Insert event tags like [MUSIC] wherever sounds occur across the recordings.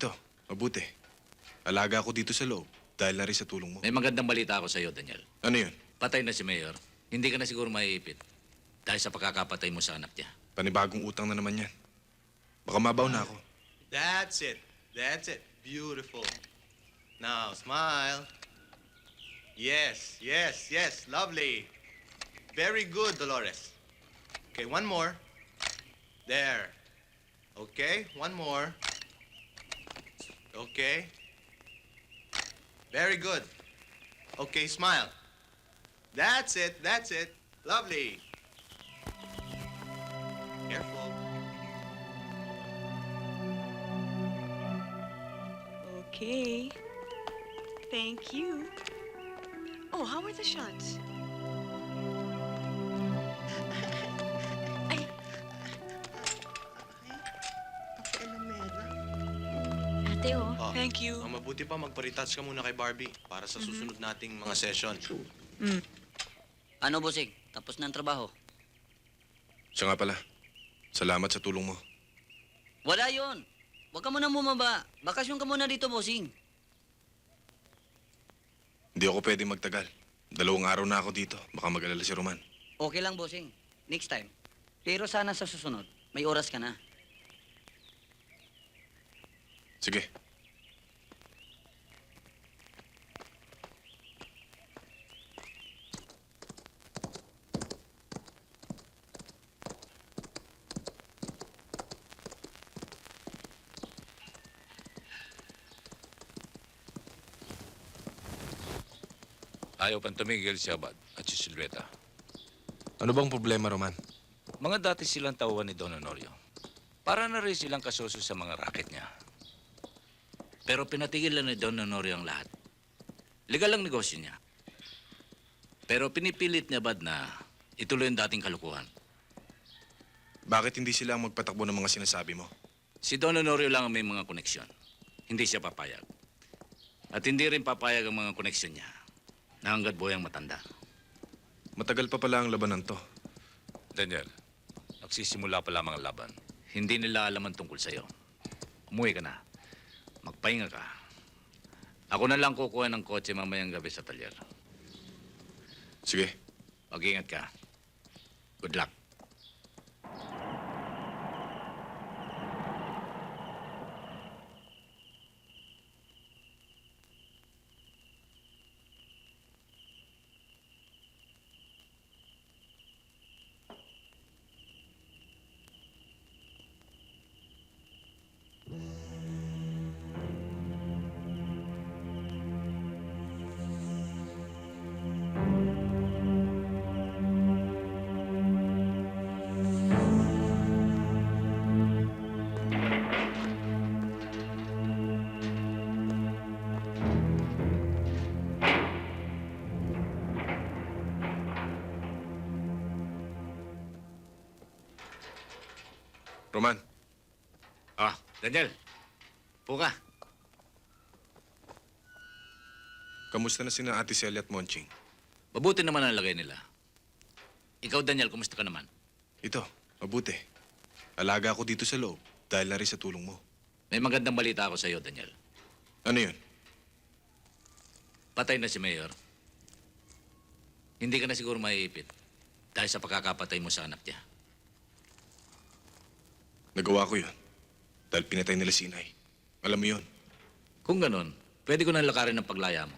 Ito, mabuti. Alaga ako dito sa loob dahil na rin sa tulong mo. May magandang balita ako sa iyo, Daniel. Ano yun? Patay na si Mayor. Hindi ka na siguro maiipit. Dahil sa pagkakapatay mo sa anak niya. Panibagong utang na naman yan. Baka mabaw na ako. That's it. That's it. Beautiful. Now, smile. Yes, yes, yes. Lovely. Very good, Dolores. Okay, one more. There. Okay, one more. Okay. Very good. Okay, smile. That's it, that's it. Lovely. Careful. Okay. Thank you. Oh, how are the shots? Ate oh. Oh, Thank you. Ang mabuti pa, magpa-retouch ka muna kay Barbie para sa susunod nating mga session. Ano, Busing? Tapos na ang trabaho? Siya nga pala. Salamat sa tulong mo. Wala yon. Huwag ka muna bumaba. Bakasyon ka muna dito, Busing. Hindi ako pwede magtagal. Dalawang araw na ako dito. Baka mag-alala si Roman. Okay lang, Busing. Next time. Pero sana sa susunod, may oras ka na. Sige. Ayaw pang tumigil si Abad at si Silveta. Ano bang problema, Roman? Mga dati silang tauhan ni Don Honorio. Para na rin silang kasuso sa mga racket niya. Pero pinatigil lang ni Don Honorio ang lahat. Legal ang negosyo niya. Pero pinipilit niya Bad na ituloy ang dating kalukuhan. Bakit hindi sila ang magpatakbo ng mga sinasabi mo? Si Don Honorio lang ang may mga koneksyon. Hindi siya papayag. At hindi rin papayag ang mga koneksyon niya na hanggat buhay ang matanda. Matagal pa pala ang labanan to. Daniel, nagsisimula pa lamang ang laban. Hindi nila alam ang tungkol sa'yo. Umuwi ka na. Magpahinga ka. Ako na lang kukuha ng kotse mamayang gabi sa talyer. Sige. Mag-ingat ka. Good luck. Roman, Ah, Daniel. Puka. kamusta na sina Ate Celia at Monching? Mabuti naman ang lagay nila. Ikaw, Daniel, kumusta ka naman? Ito, mabuti. Alaga ako dito sa loob dahil na rin sa tulong mo. May magandang balita ako sa iyo, Daniel. Ano yun? Patay na si Mayor. Hindi ka na siguro maiipit dahil sa pagkakapatay mo sa anak niya. Nagawa ko yun. Dahil pinatay nila si Inay. Alam mo yun. Kung ganon, pwede ko na lakarin ang paglaya mo.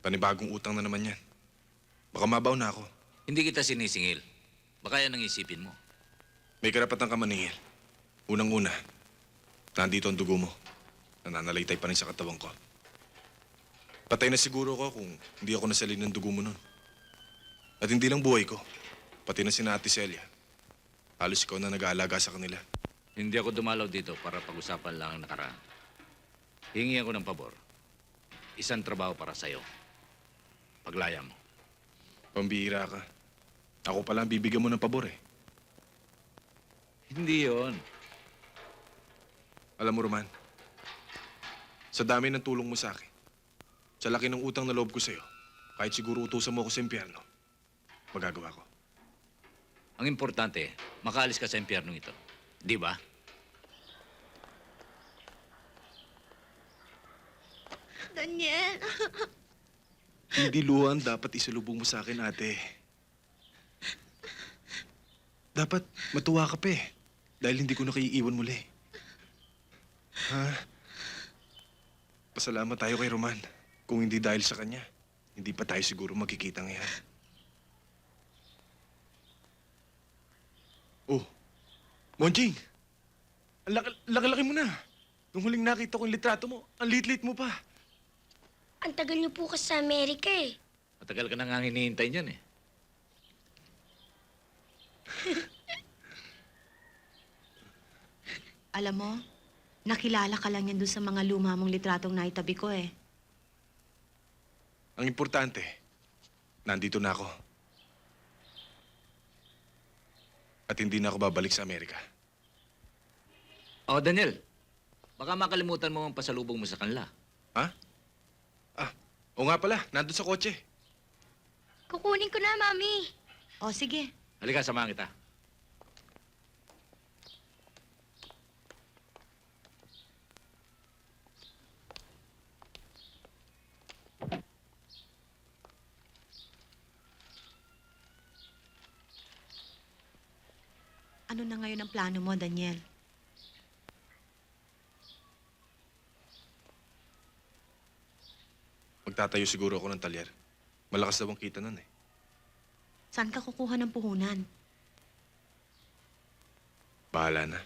Panibagong utang na naman yan. Baka mabaw na ako. Hindi kita sinisingil. Baka yan ang isipin mo. May karapatan ka maningil. Unang-una, nandito ang dugo mo. Nananalaytay pa rin sa katawan ko. Patay na siguro ko kung hindi ako nasalin ng dugo mo nun. At hindi lang buhay ko, pati na si Ate Celia. Halos ikaw na nag-aalaga sa kanila. Hindi ako dumalaw dito para pag-usapan lang ang nakaraan. Hingi ako ng pabor. Isang trabaho para sa'yo. Paglaya mo. Pambihira ka. Ako pala ang bibigyan mo ng pabor eh. Hindi yon. Alam mo, Roman, sa dami ng tulong mo sa akin, sa laki ng utang na loob ko sa'yo, kahit siguro utusan mo ako sa impyerno, magagawa ko. Ang importante, makaalis ka sa impyerno ito. Di ba? Daniel. Hindi luhan dapat isalubong mo sa akin, ate. Dapat matuwa ka pa eh. Dahil hindi ko na kayo iiwan muli. Ha? Pasalamat tayo kay Roman. Kung hindi dahil sa kanya, hindi pa tayo siguro magkikita ngayon. Oh, Monjing! Ang laki- laki-laki mo na. Nung huling nakita ko yung litrato mo, ang lit-lit mo pa. Ang tagal niyo po kasi sa Amerika eh. Matagal ka na nga hinihintay niyan eh. [LAUGHS] Alam mo, nakilala ka lang yan doon sa mga luma mong litratong naitabi ko eh. Ang importante, nandito na ako. At hindi na ako babalik sa Amerika. Oh, Daniel. Baka makalimutan mo ang pasalubong mo sa kanila. Ha? Ah, o nga pala, nandun sa kotse. Kukunin ko na, Mami. O sige, Halika, samahan kita. Ano na ngayon ang plano mo, Daniel? Magtatayo siguro ako ng talyer. Malakas daw ang kita nun eh. Saan ka kukuha ng puhunan? Bahala na.